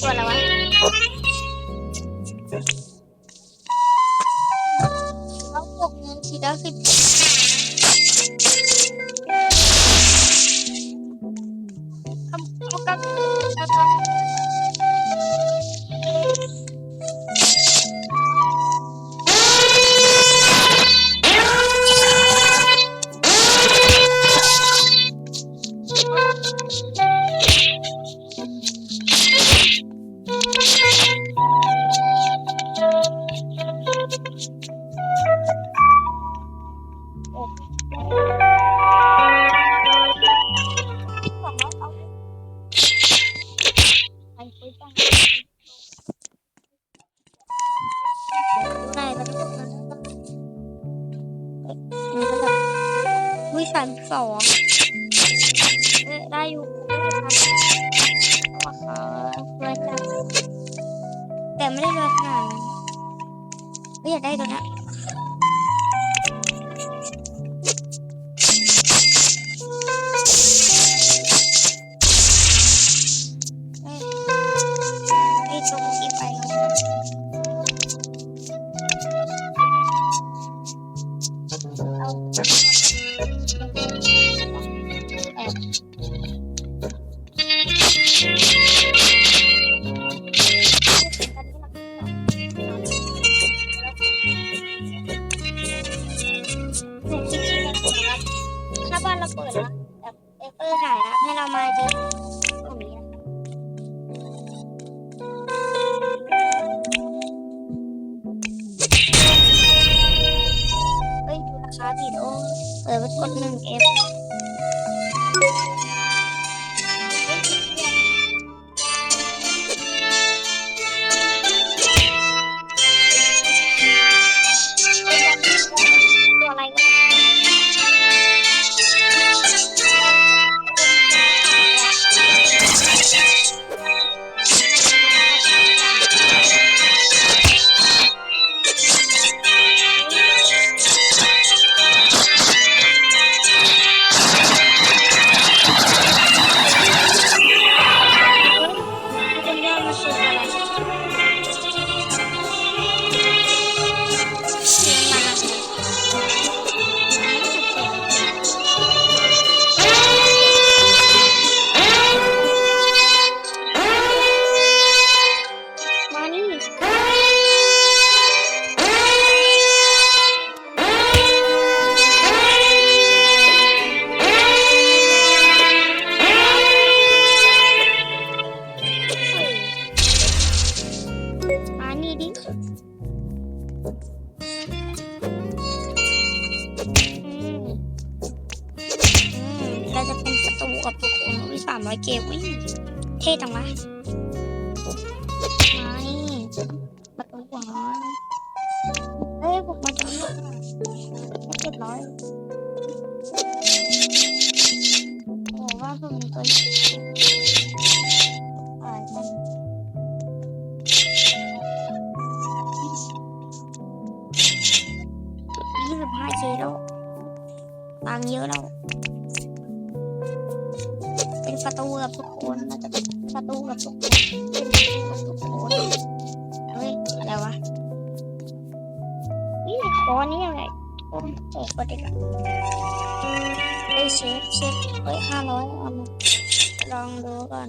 กลัวอะไรวะเขาบวกเงินทีละสิบ ได้แล้วก็วิสันสองเอ้ยได้อยู่ว่าเขาเพื่อนกันแต่ไม่ได้รวยขนาดนั้นไม่อยากได้ตัวนั้ เปิดไปกดหนึ่งเอฟ ร้อยเกมวิ่งเท่จังวะมานี่ประตูหวเอ้ยพวกมันจะไม่เจ็ดร้อยโอ้ว่าพวกมันตัวตายกันยี่สิบห้าเคแล้วตังเยอะแล้ว คนเราจะเป็นประตูกับทุกคนเป็นประตูกับทุกคนเฮ้ยอะไรวะนี่คอนี่ยอะไรโอ้โหกดอีกอะเฮ้ยเชฟเชฟเฮ้ยห้าร้อยเอามาลองดูก่อน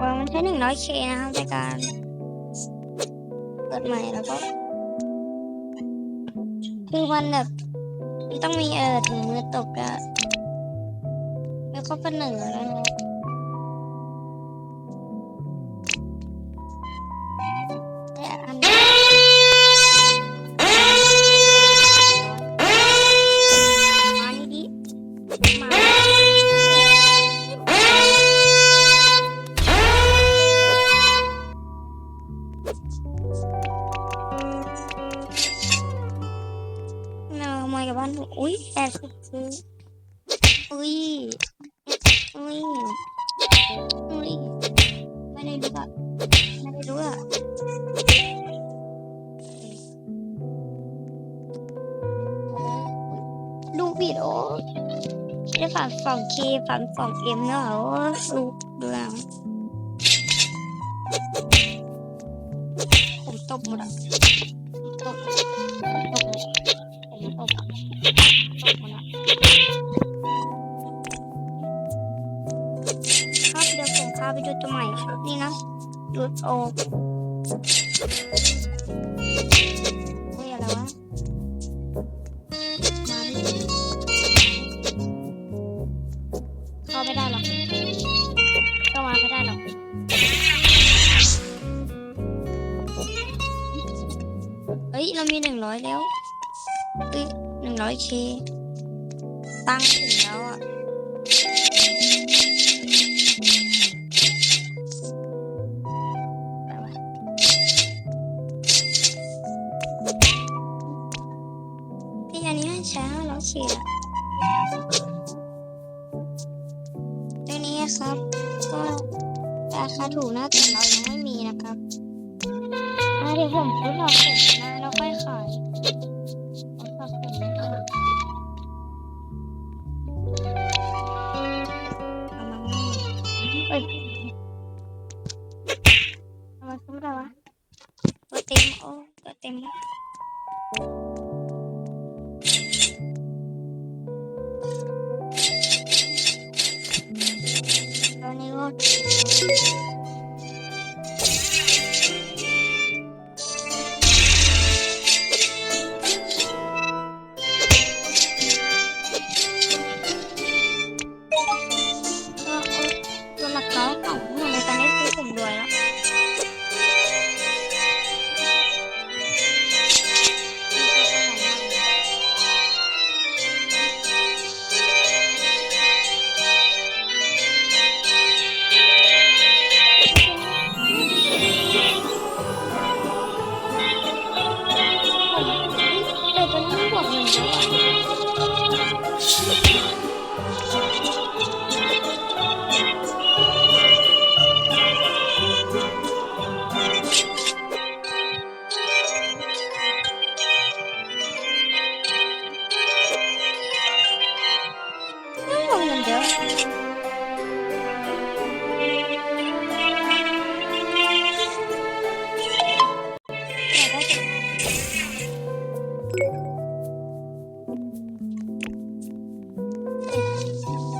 ว่ามันใช้หนึ่งร้อยเคนะครับในการเปิดใหม่แล้วก็ คือมันแบบมันต้องมีเออถึงมือตกอะแล้วก็เป็นหนึ่งแล้วนะ อุ้ยแปดสิบคืออุ้ย อุ้ย อุ้ย ไม่ได้รู้อะไม่ได้รู้อะดูผิดโอ้ได้ฝันสองเคฝันสองเอ็มแล้วเหรอดูดูแล้วผมตบหมดอะ ครับเดี๋ยวผมพาไปดูตัวใหม่นี่นะดูดโอเฮ้ยอะไรวะมาดิเข้าไม่ได้หรอกเข้ามาไม่ได้หรอกเฮ้ยเรามีหนึ่งร้อยแล้วเอ้ยหนึ่งร้อยเคตั้งถึงแล้วอะ พี่อันนี้ให้ใช้ห้าร้อยเชียตัวนี้ครับ ก็ราคาถูกนะแต่เรายังไม่มีนะครับเดี๋ยวผมทดลองเสร็จนะแล้วค่อยขายเอาฝากผมไว้ก่อ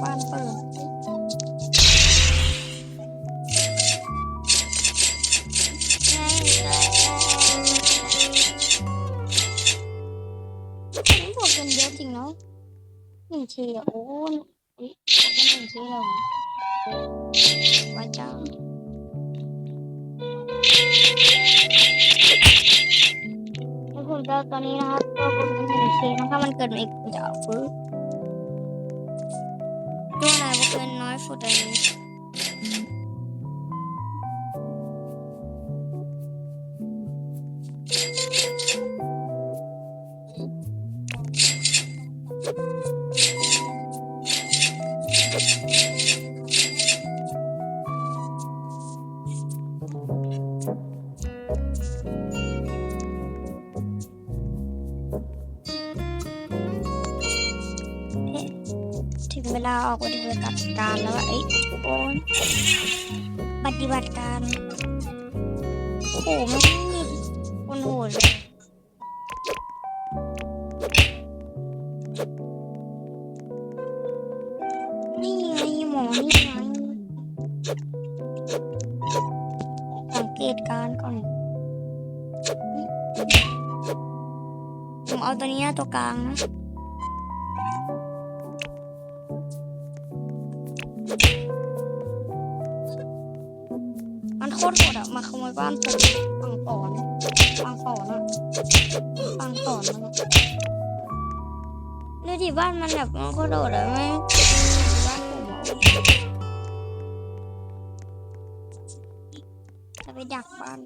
บ้านเปิดไงนี่บวกเงินเยอะจริงเนาะหนึ่งทีอะโอ้ยอุ๊ยผมเป็นหนึ่งทีแล้วเหรอว้าเจ้าแล้ว ผมจะตอนนี้นะครับตัวผมเป็นหนึ่งทีนะถ้ามันเกิดมาอีกผมจะเอาฟื้นตัวไหนว่าเป็นน้อยสุดอันนี้ เวลาออกปฏิบัติการแล้วอะเอ้โอ้ยปฏิบัติการโอ้โหไม่มีคนโหดเลยนี่ไงหมอนี่ไงเกตกานก่อนผมเอาตัวนี้ตัวกลางนะ มันโคตรโหดอะมาขโมยบ้านผมปังปอนปังปอนอะปังปอนมันะดูดิบ้านมันแบบมันโคตรโหดอะไม่บ้านผมอะจะไปดักบ้าน